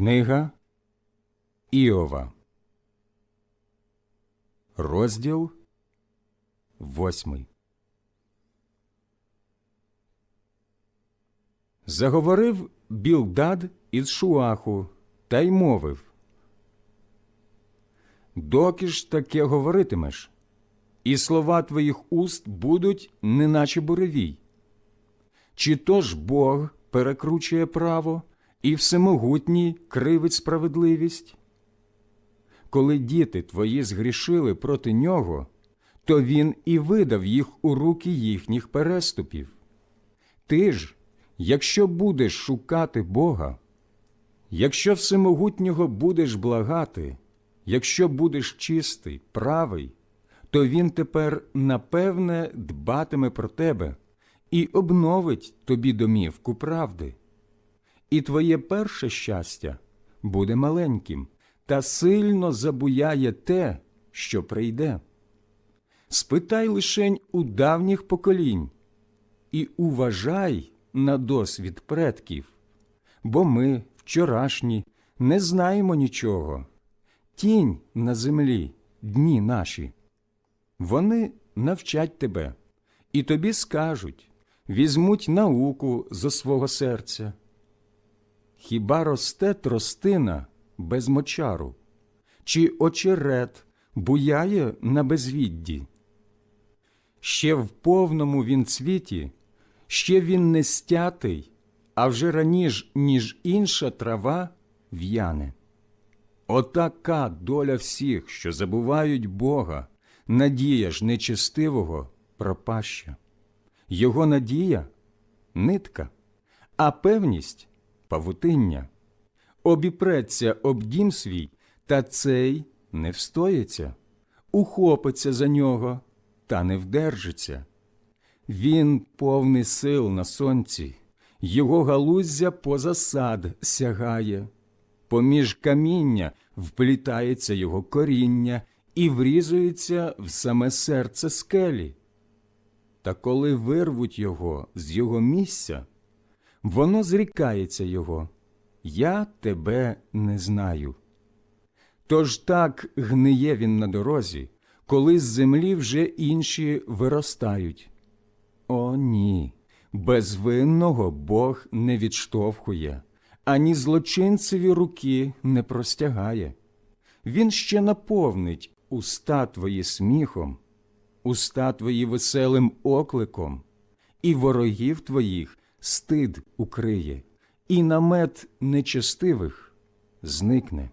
Книга Іова, розділ восьмий. Заговорив Білдад із Шуаху та й мовив Доки ж таке говоритимеш, і слова твоїх уст будуть, неначе буревій. Чи то ж Бог перекручує право, і всемогутній кривить справедливість? Коли діти твої згрішили проти нього, то він і видав їх у руки їхніх переступів. Ти ж, якщо будеш шукати Бога, якщо всемогутнього будеш благати, якщо будеш чистий, правий, то він тепер напевне дбатиме про тебе і обновить тобі домівку правди. І твоє перше щастя буде маленьким, та сильно забуяє те, що прийде. Спитай лишень у давніх поколінь і уважай на досвід предків, бо ми, вчорашні, не знаємо нічого. Тінь на землі, дні наші. Вони навчать тебе, і тобі скажуть, візьмуть науку зо свого серця. Хіба росте тростина без мочару, чи очерет буяє на безвідді? Ще в повному він цвіті, ще він не стятий, а вже раніш, ніж інша трава, в'яне. Отака доля всіх, що забувають Бога, надія ж нечестивого пропаща. Його надія нитка, а певність павутиння. Обіпреться об дім свій, та цей не встоїться, ухопиться за нього, та не вдержиться. Він повний сил на сонці, його галуздя поза сад сягає, поміж каміння вплітається його коріння і врізується в саме серце скелі. Та коли вирвуть його з його місця, воно зрікається його Я тебе не знаю. Тож так гниє він на дорозі, коли з землі вже інші виростають. О, ні, безвинного Бог не відштовхує, ані злочинцеві руки не простягає. Він ще наповнить уста твої сміхом, уста твої веселим окликом, і ворогів твоїх стид укриє, і намет нечестивих зникне.